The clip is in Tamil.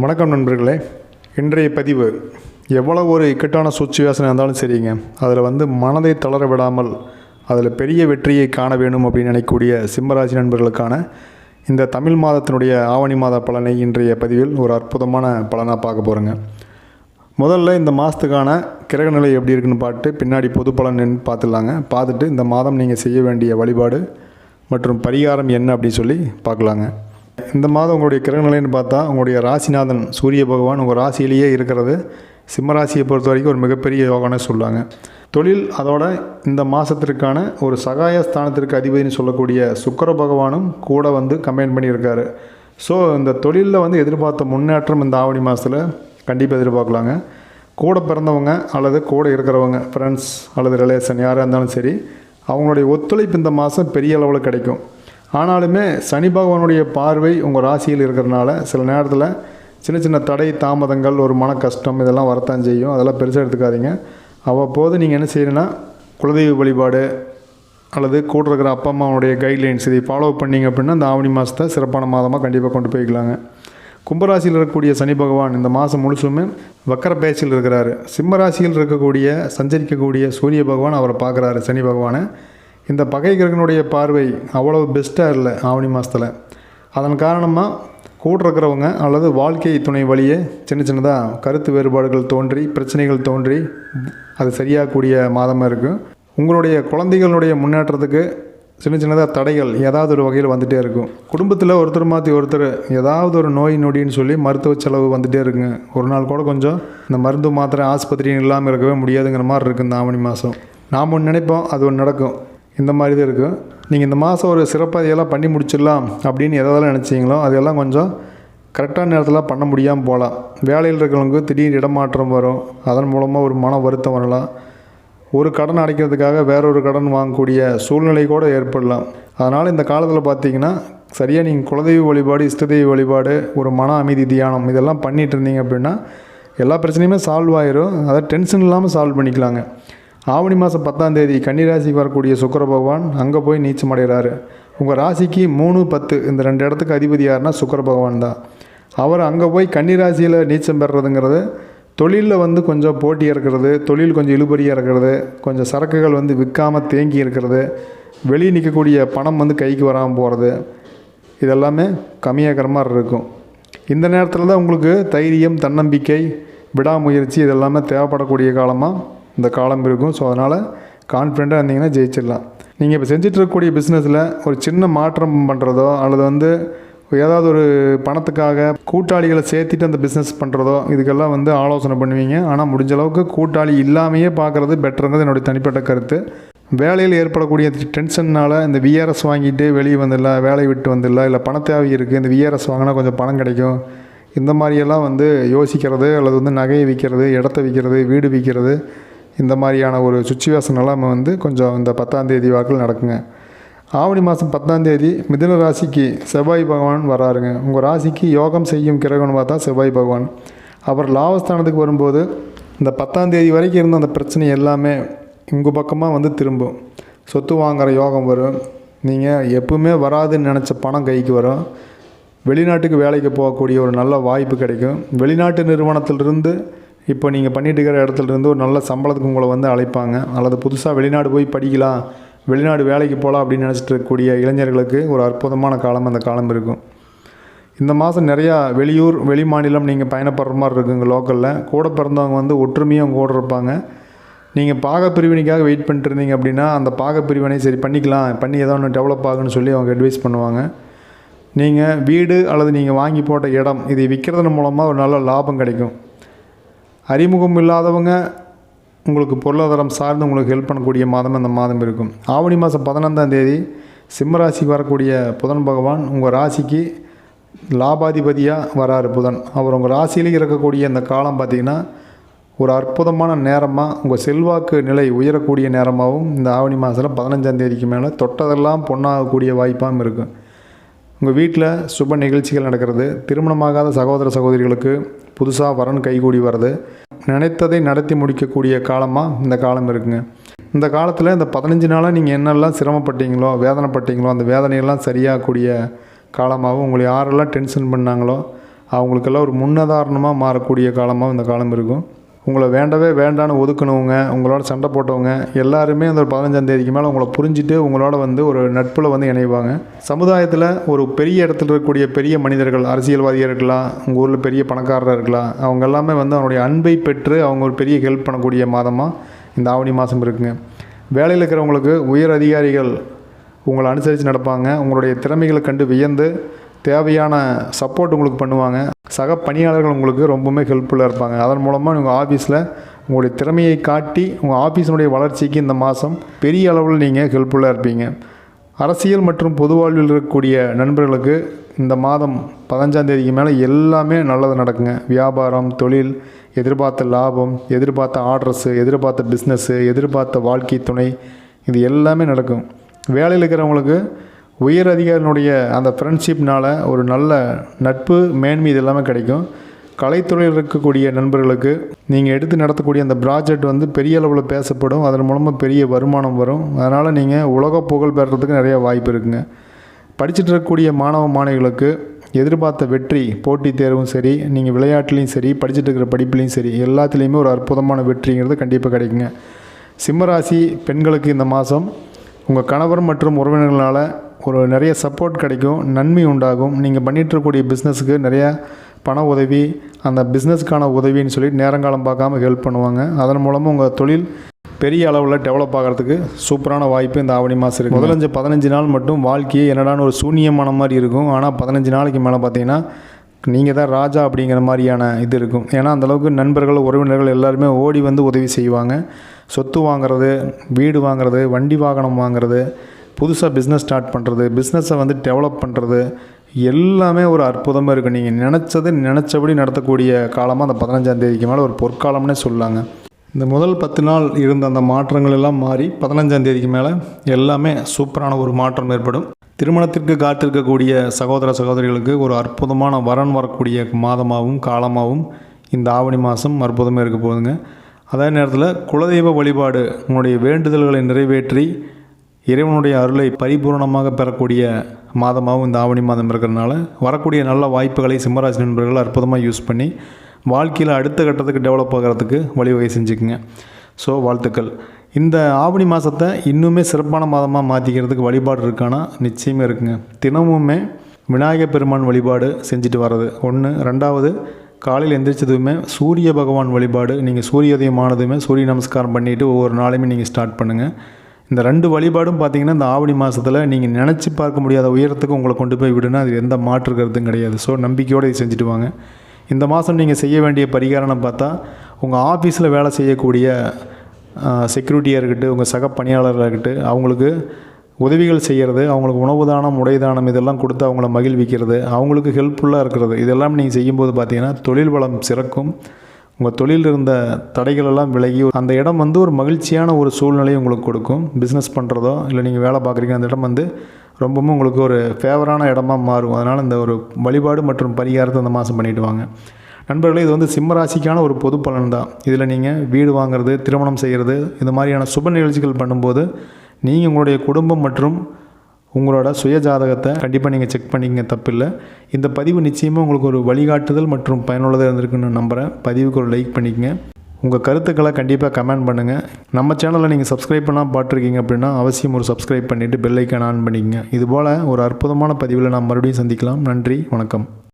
வணக்கம் நண்பர்களே. இன்றைய பதிவு எவ்வளோ ஒரு இக்கட்டான சுச்சுவேஷன் இருந்தாலும் சரிங்க. அதில் வந்து மனதை தளர விடாமல் அதில் பெரிய வெற்றியை காண வேணும் அப்படின்னு நினைக்கக்கூடிய சிம்மராசி நண்பர்களுக்கான இந்த தமிழ் மாதத்தினுடைய ஆவணி மாத பலனை இன்றைய பதிவில் ஒரு அற்புதமான பலனாக பார்க்க போகிறோங்க முதல்ல இந்த மாதத்துக்கான கிரகநிலை எப்படி இருக்குன்னு பார்த்துட்டு பின்னாடி பொது பலன் பார்த்துடலாங்க. பார்த்துட்டு இந்த மாதம் நீங்கள் செய்ய வேண்டிய வழிபாடு மற்றும் பரிகாரம் என்ன அப்படின்னு சொல்லி பார்க்கலாங்க. இந்த மாதம் உங்களுடைய கிரகநிலைன்னு பார்த்தா உங்களுடைய ராசிநாதன் சூரிய பகவான் உங்கள் ராசியிலேயே இருக்கிறது. சிம்ம ராசியை பொறுத்த வரைக்கும் ஒரு மிகப்பெரிய யோகானே சொல்லுவாங்க. தொழில் அதோட இந்த மாதத்திற்கான ஒரு சகாய ஸ்தானத்திற்கு அதிபதினு சொல்லக்கூடிய சுக்கர பகவானும் கூட வந்து கம்பைன் பண்ணியிருக்காரு. ஸோ இந்த தொழிலில் வந்து எதிர்பார்த்த முன்னேற்றம் இந்த ஆவணி மாதத்தில் கண்டிப்பாக எதிர்பார்க்கலாங்க. கூட பிறந்தவங்க அல்லது கூட இருக்கிறவங்க ஃப்ரெண்ட்ஸ் அல்லது ரிலேஷன் யாராக இருந்தாலும் சரி அவங்களுடைய ஒத்துழைப்பு இந்த மாதம் பெரிய அளவில் கிடைக்கும். ஆனாலுமே சனி பகவானுடைய பார்வை உங்கள் ராசியில் இருக்கிறனால சில நேரத்தில் சின்ன சின்ன தடை தாமதங்கள் ஒரு மன கஷ்டம் இதெல்லாம் வரத்தான் செய்யும். அதெல்லாம் பெருசாக எடுத்துக்காதீங்க. அவ்வப்போது நீங்கள் என்ன செய்யணும்னா குலதெய்வ வழிபாடு அல்லது கூட இருக்கிற அப்பா அம்மாவுடைய கைட்லைன்ஸ் இதை ஃபாலோ பண்ணிங்க அப்படின்னா இந்த ஆவணி மாதத்தை சிறப்பான மாதமாக கண்டிப்பாக கொண்டு போய்க்கலாங்க. கும்பராசியில் இருக்கக்கூடிய சனி பகவான் இந்த மாதம் முழுசுமே வக்கர பேச்சில் இருக்கிறாரு. சிம்ம ராசியில் இருக்கக்கூடிய சஞ்சரிக்கக்கூடிய சூரிய பகவான் அவரை பார்க்குறாரு சனி பகவானை. இந்த பகை கிரகனுடைய பார்வை அவ்வளோ பெஸ்ட்டாக இல்லை ஆவணி மாதத்தில் அதன் காரணமாக கூட இருக்கிறவங்க அல்லது வாழ்க்கை துணை வழியே சின்ன சின்னதாக கருத்து வேறுபாடுகள் தோன்றி பிரச்சனைகள் தோன்றி அது சரியாகக்கூடிய மாதமாக இருக்கும் உங்களுடைய குழந்தைகளுடைய முன்னேற்றத்துக்கு சின்ன சின்னதாக தடைகள் ஏதாவது ஒரு வகையில் வந்துகிட்டே இருக்கும். குடும்பத்தில் ஒருத்தர் மாற்றி ஒருத்தர் ஏதாவது ஒரு நோய் நொடின்னு சொல்லி மருத்துவ செலவு வந்துகிட்டே இருக்குங்க. ஒரு நாள் கூட கொஞ்சம் இந்த மருந்து மாத்திரை ஆஸ்பத்திரின்னு இல்லாமல் இருக்கவே முடியாதுங்கிற மாதிரி இருக்குது இந்த ஆவணி மாதம் நாம் ஒன்று நினைப்போம் அது ஒன்று நடக்கும். இந்த மாதிரி தான் இருக்கும் நீங்கள் இந்த மாதம் ஒரு சிறப்பாக இதெல்லாம் பண்ணி முடிச்சிடலாம் அப்படின்னு எதெல்லாம் நினச்சிங்களோ அதெல்லாம் கொஞ்சம் கரெக்டான நேரத்தில் பண்ண முடியாமல் போகலாம். வேலையில் இருக்கிறவங்களுக்கு திடீர் இடமாற்றம் வரும். அதன் மூலமாக ஒரு மன வருத்தம் வரலாம். ஒரு கடன் அடைக்கிறதுக்காக வேற ஒரு கடன் வாங்கக்கூடிய சூழ்நிலை கூட ஏற்படலாம். அதனால் இந்த காலத்தில் பார்த்தீங்கன்னா சரியாக நீங்கள் குலதெய்வ வழிபாடு இஷ்டதெய்வ வழிபாடு ஒரு மன அமைதி தியானம் இதெல்லாம் பண்ணிகிட்டு இருந்தீங்க அப்படின்னா எல்லா பிரச்சனையுமே சால்வ் ஆயிரும். அதை டென்ஷன் இல்லாமல் சால்வ் பண்ணிக்கலாங்க. ஆவணி மாதம் பத்தாம் தேதி கன்னிராசிக்கு வரக்கூடிய சுக்கர பகவான் அங்கே போய் நீச்சம் அடைகிறாரு. உங்கள் ராசிக்கு மூணு பத்து இந்த ரெண்டு இடத்துக்கு அதிபதி யாருன்னா சுக்கர பகவான் தான். அவர் அங்கே போய் கன்னிராசியில் நீச்சம் பெறுறதுங்கிறது தொழிலில் வந்து கொஞ்சம் போட்டி இருக்கிறது தொழில் கொஞ்சம் இழுபறியாக இருக்கிறது கொஞ்சம் சரக்குகள் வந்து விற்காமல் தேங்கி இருக்கிறது வெளியே நிற்கக்கூடிய பணம் வந்து கைக்கு வராமல் போகிறது இதெல்லாமே கம்மியாகிற மாதிரி இருக்கும். இந்த நேரத்தில் தான் உங்களுக்கு தைரியம் தன்னம்பிக்கை விடாமுயற்சி இதெல்லாமே தேவைப்படக்கூடிய காலமாக இந்த காலம் இருக்கும் ஸோ அதனால் கான்ஃபிடெண்ட்டாக இருந்தீங்கன்னா ஜெயிச்சிடலாம். நீங்கள் இப்போ செஞ்சிட்ருக்கக்கூடிய பிஸ்னஸில் ஒரு சின்ன மாற்றம் பண்ணுறதோ அல்லது வந்து ஏதாவது ஒரு பணத்துக்காக கூட்டாளிகளை சேர்த்துட்டு அந்த பிஸ்னஸ் பண்ணுறதோ இதுக்கெல்லாம் வந்து ஆலோசனை பண்ணுவீங்க. ஆனால் முடிஞ்ச அளவுக்கு கூட்டாளி இல்லாமையே பார்க்குறது பெட்டருங்கிறது என்னுடைய தனிப்பட்ட கருத்து. வேலையில் ஏற்படக்கூடிய டென்ஷன்னால் இந்த விஆர்எஸ் வாங்கிட்டு வெளியே வந்துடலாம் வேலையை விட்டு வந்துடலாம் இல்லை பண தேவை இருக்குது இந்த விஆர்எஸ் வாங்கினா கொஞ்சம் பணம் கிடைக்கும். இந்த மாதிரியெல்லாம் வந்து யோசிக்கிறது அல்லது வந்து நகையை விற்கிறது இடத்த விற்கிறது வீடு விற்கிறது இந்த மாதிரியான ஒரு சுச்சுவேஷன் எல்லாம் வந்து கொஞ்சம் இந்த பத்தாம் தேதி வாக்கில் நடக்குங்க. ஆவணி மாதம் பத்தாம் தேதி மிதுன ராசிக்கு செவ்வாய் பகவான் வராருங்க. உங்கள் ராசிக்கு யோகம் செய்யும் கிரகம்னு பார்த்தா செவ்வாய் பகவான். அவர் லாபஸ்தானத்துக்கு வரும்போது இந்த பத்தாம் தேதி வரைக்கும் இருந்த அந்த பிரச்சனை எல்லாமே உங்கள் பக்கமாக வந்து திரும்பும். சொத்து வாங்குகிற யோகம் வரும். நீங்கள் எப்பவுமே வராதுன்னு நினச்ச பணம் கைக்கு வரும். வெளிநாட்டுக்கு வேலைக்கு போகக்கூடிய ஒரு நல்ல வாய்ப்பு கிடைக்கும். வெளிநாட்டு நிறுவனத்திலிருந்து இப்போ நீங்கள் பண்ணிட்டு இருக்கிற இடத்துலேருந்து ஒரு நல்ல சம்பளத்துக்கு உங்களை வந்து அழைப்பாங்க. அல்லது புதுசாக வெளிநாடு போய் படிக்கலாம். வெளிநாடு வேலைக்கு போகலாம் அப்படின்னு நினச்சிட்டு இருக்கக்கூடிய இளைஞர்களுக்கு ஒரு அற்புதமான காலம் அந்த காலம் இருக்கும். இந்த மாதம் நிறையா வெளியூர் வெளி மாநிலம் நீங்கள் பயணப்படுற மாதிரி இருக்குங்க லோக்கலில். கூட பிறந்தவங்க வந்து ஒற்றுமையாக கூட இருப்பாங்க. நீங்கள் பாக பிரிவினைக்காக வெயிட் பண்ணிட்டு இருந்தீங்க அப்படின்னா அந்த பாக பிரிவினை சரி பண்ணிக்கலாம். பண்ணி ஏதோ ஒன்று டெவலப் ஆகுன்னு சொல்லி அவங்க அட்வைஸ் பண்ணுவாங்க. நீங்கள் வீடு அல்லது நீங்கள் வாங்கி போட்ட இடம் இதை விற்கிறதன் மூலமாக ஒரு நல்ல லாபம் கிடைக்கும். அறிமுகம் இல்லாதவங்க உங்களுக்கு பொருளாதாரம் சார்ந்து உங்களுக்கு ஹெல்ப் பண்ணக்கூடிய மாதம் இந்த மாதம் இருக்கும். ஆவணி மாதம் பதினைந்தாம் தேதி சிம்மராசிக்கு வரக்கூடிய புதன் பகவான் உங்கள் ராசிக்கு லாபாதிபதியாக வராரு புதன். அவர் உங்கள் ராசியிலே இருக்கக்கூடிய இந்த காலம் பார்த்திங்கன்னா ஒரு அற்புதமான நேரமாக உங்கள் செல்வாக்கு நிலை உயரக்கூடிய நேரமாகவும் இந்த ஆவணி மாதத்தில் பதினஞ்சாம் தேதிக்கு மேலே தொட்டதெல்லாம் பொண்ணாகக்கூடிய வாய்ப்பாகவும் இருக்கும். உங்கள் வீட்டில் சுப நிகழ்ச்சிகள் நடக்கிறது. திருமணமாகாத சகோதர சகோதரிகளுக்கு புதுசாக வரன் கைகூடி வர்றது. நினைத்ததை நடத்தி முடிக்கக்கூடிய காலமாக இந்த காலம் இருக்குங்க. இந்த காலத்தில் இந்த பதினஞ்சு நாளாக நீங்கள் என்னெல்லாம் சிரமப்பட்டீங்களோ வேதனைப்பட்டீங்களோ அந்த வேதனையெல்லாம் சரியாகக்கூடிய காலமாகவும் உங்களை யாரெல்லாம் டென்ஷன் பண்ணாங்களோ அவங்களுக்கெல்லாம் ஒரு முன்னதாரணமாக மாறக்கூடிய காலமாகவும் இந்த காலம் இருக்கும். உங்களை வேண்டவே வேண்டான்னு ஒதுக்குனவங்க உங்களோட சண்டை போட்டவங்க எல்லாருமே அந்த ஒரு பதினஞ்சாம் தேதிக்கு மேலே உங்களை புரிஞ்சுட்டு உங்களோட வந்து ஒரு நட்பில் வந்து இணைவாங்க. சமுதாயத்தில் ஒரு பெரிய இடத்துல இருக்கக்கூடிய பெரிய மனிதர்கள் அரசியல்வாதியாக இருக்கலாம் உங்கள் ஊரில் பெரிய பணக்காரராக இருக்கலாம் அவங்க எல்லாமே வந்து அவனுடைய அன்பை பெற்று அவங்க ஒரு பெரிய ஹெல்ப் பண்ணக்கூடிய மாதமாக இந்த ஆவணி மாதம் இருக்குங்க. வேலையில் இருக்கிறவங்களுக்கு உயர் அதிகாரிகள் உங்களை அனுசரித்து நடப்பாங்க. உங்களுடைய திறமைகளை கண்டு வியந்து தேவையான சப்போர்ட் உங்களுக்கு பண்ணுவாங்க. சக பணியாளர்கள் உங்களுக்கு ரொம்பவுமே ஹெல்ப்ஃபுல்லாக இருப்பாங்க. அதன் மூலமாக உங்கள் ஆஃபீஸில் உங்களுடைய திறமையை காட்டி உங்கள் ஆஃபீஸினுடைய வளர்ச்சிக்கு இந்த மாதம் பெரிய அளவில் நீங்கள் ஹெல்ப்ஃபுல்லாக இருப்பீங்க. அரசியல் மற்றும் பொது வாழ்வில் இருக்கக்கூடிய நண்பர்களுக்கு இந்த மாதம் பதினஞ்சாந்தேதிக்கு மேலே எல்லாமே நல்லது நடக்குங்க. வியாபாரம் தொழில் எதிர்பார்த்த லாபம் எதிர்பார்த்த ஆர்டர்ஸு எதிர்பார்த்த பிஸ்னஸ்ஸு எதிர்பார்த்த வாழ்க்கை துணை இது எல்லாமே நடக்கும். வேலையில் இருக்கிறவங்களுக்கு உயர் அதிகாரினுடைய அந்த ஃப்ரெண்ட்ஷிப்னால் ஒரு நல்ல நட்பு மேன்மை இது எல்லாமே கிடைக்கும். கலைத்துறையில் இருக்கக்கூடிய நண்பர்களுக்கு நீங்கள் எடுத்து நடத்தக்கூடிய அந்த ப்ராஜெக்ட் வந்து பெரிய அளவில் பேசப்படும். அதன் மூலமாக பெரிய வருமானம் வரும். அதனால் நீங்கள் உலக புகழ் பெறுறதுக்கு நிறைய வாய்ப்பு இருக்குங்க. படிச்சுட்டு இருக்கக்கூடிய மாணவ மாணவிகளுக்கு எதிர்பார்த்த வெற்றி போட்டித் தேர்வும் சரி நீங்கள் விளையாட்டுலேயும் சரி படிச்சுட்டு இருக்கிற படிப்புலேயும் சரி எல்லாத்துலேயுமே ஒரு அற்புதமான வெற்றிங்கிறது கண்டிப்பாக கிடைக்குங்க. சிம்மராசி பெண்களுக்கு இந்த மாதம் உங்கள் கணவர் மற்றும் உறவினர்களால் ஒரு நிறைய சப்போர்ட் கிடைக்கும் நன்மை உண்டாகும். நீங்கள் பண்ணிகிட்ருக்கக்கூடிய பிஸ்னஸுக்கு நிறையா பண உதவி அந்த பிஸ்னஸ்க்கான உதவின்னு சொல்லி நேரங்காலம் பார்க்காம ஹெல்ப் பண்ணுவாங்க. அதன் மூலமாக உங்கள் தொழில் பெரிய அளவில் டெவலப் ஆகிறதுக்கு சூப்பரான வாய்ப்பு இந்த ஆவணி மாதம் இருக்குது முதலஞ்சு பதினஞ்சு நாள் மட்டும் வாழ்க்கையே என்னடான்னு ஒரு சூன்யமான மாதிரி இருக்கும். ஆனால் பதினஞ்சு நாளைக்கு மேலே பார்த்தீங்கன்னா நீங்கள் தான் ராஜா அப்படிங்கிற மாதிரியான இது இருக்கும். ஏன்னா அந்தளவுக்கு நண்பர்கள் உறவினர்கள் எல்லாருமே ஓடி வந்து உதவி செய்வாங்க. சொத்து வாங்குறது வீடு வாங்குறது வண்டி வாகனம் வாங்குறது புதுசாக பிஸ்னஸ் ஸ்டார்ட் பண்ணுறது பிஸ்னஸை வந்து டெவலப் பண்ணுறது எல்லாமே ஒரு அற்புதமாக இருக்கும் நீங்கள் நினச்சது நினச்சபடி நடத்தக்கூடிய காலமாக அந்த பதினஞ்சாந்தேதிக்கு மேலே ஒரு பொற்காலம்னே சொல்லாங்க இந்த முதல் பத்து நாள் இருந்த அந்த மாற்றங்கள் எல்லாம் மாறி பதினஞ்சாந்தேதிக்கு மேலே எல்லாமே சூப்பரான ஒரு மாற்றம் ஏற்படும். திருமணத்திற்கு காத்திருக்கக்கூடிய சகோதர சகோதரிகளுக்கு ஒரு அற்புதமான வரன் வரக்கூடிய மாதமாகவும் காலமாகவும் இந்த ஆவணி மாதம் அற்புதமாக இருக்க போகுதுங்க. அதே நேரத்தில் குலதெய்வ வழிபாடு உங்களுடைய வேண்டுதல்களை நிறைவேற்றி இறைவனுடைய அருளை பரிபூர்ணமாக பெறக்கூடிய மாதமாகவும் இந்த ஆவணி மாதம் இருக்கிறதுனால வரக்கூடிய நல்ல வாய்ப்புகளை சிம்மராசி நண்பர்கள் அற்புதமாக யூஸ் பண்ணி வாழ்க்கையில் அடுத்த கட்டத்துக்கு டெவலப் ஆகிறதுக்கு வழிவகை செஞ்சுக்குங்க. ஸோ வாழ்த்துக்கள். இந்த ஆவணி மாதத்தை இன்னுமே சிறப்பான மாதமாக மாற்றிக்கிறதுக்கு வழிபாடு இருக்கானா? நிச்சயமே இருக்குங்க. தினமுமே விநாயகர் பெருமான் வழிபாடு செஞ்சுட்டு வர்றது. ஒன்று ரெண்டாவது காலையில் எந்திரிச்சதுமே சூரிய பகவான் வழிபாடு. நீங்கள் சூரியோதயம் ஆனதுமே சூரிய நமஸ்காரம் பண்ணிவிட்டு ஒவ்வொரு நாளையுமே நீங்கள் ஸ்டார்ட் பண்ணுங்கள் இந்த ரெண்டு வழிபாடும் பார்த்தீங்கன்னா இந்த ஆவணி மாதத்தில் நீங்கள் நினச்சி பார்க்க முடியாத உயரத்துக்கு உங்களை கொண்டு போய் விடுனா அது எந்த மாற்று கருத்தும் கிடையாது. ஸோ நம்பிக்கையோடு இதை செஞ்சுட்டு வாங்க. இந்த மாதம் நீங்கள் செய்ய வேண்டிய பரிகாரம்னு பார்த்தா உங்கள் ஆஃபீஸில் வேலை செய்யக்கூடிய செக்யூரிட்டியாக இருக்கட்டும் உங்கள் சக பணியாளராக இருக்கட்டும் அவங்களுக்கு உதவிகள் செய்கிறது அவங்களுக்கு உணவு தானம் உடை தானம் இதெல்லாம் கொடுத்து அவங்கள மகிழ்விக்கிறது அவங்களுக்கு ஹெல்ப்ஃபுல்லாக இருக்கிறது இதெல்லாம் நீங்கள் செய்யும்போது பார்த்தீங்கன்னா தொழில் வளம் சிறக்கும். உங்கள் தொழிலில் இருந்த தடைகளெல்லாம் விலகி அந்த இடம் வந்து ஒரு மகிழ்ச்சியான ஒரு சூழ்நிலையை உங்களுக்கு கொடுக்கும். பிஸ்னஸ் பண்ணுறதோ இல்லை நீங்கள் வேலை பார்க்குறீங்க அந்த இடம் வந்து ரொம்பவும் உங்களுக்கு ஒரு ஃபேவரான இடமா மாறும். அதனால் இந்த ஒரு வழிபாடு மற்றும் பரிகாரத்தை அந்த மாதம் பண்ணிட்டு வாங்க. நண்பர்களே இது வந்து சிம்ம ராசிக்கான ஒரு பொது பலன் தான் இதில் நீங்கள் வீடு வாங்குறது திருமணம் செய்கிறது இந்த மாதிரியான சுப நிகழ்ச்சிகள் பண்ணும்போது நீங்கள் உங்களுடைய குடும்பம் மற்றும் உங்களோட சுய ஜாதகத்தை கண்டிப்பாக நீங்கள் செக் பண்ணிக்கங்க தப்பில்லை. இந்த பதிவு நிச்சயமாக உங்களுக்கு ஒரு வழிகாட்டுதல் மற்றும் பயனுள்ளதாக இருந்திருக்குன்னு நம்புகிறேன் பதிவுக்கு ஒரு லைக் பண்ணிக்கங்க. உங்கள் கருத்துக்களை கண்டிப்பாக கமெண்ட் பண்ணுங்கள் நம்ம சேனலில் நீங்கள் சப்ஸ்கிரைப் பண்ணால் பார்த்துருக்கீங்க அப்படின்னா அவசியம் ஒரு சப்ஸ்கிரைப் பண்ணிவிட்டு பெல்லைக்கான ஆன் பண்ணிக்கங்க. இதுபோல் ஒரு அற்புதமான பதிவில் நாம் மறுபடியும் சந்திக்கலாம். நன்றி வணக்கம்.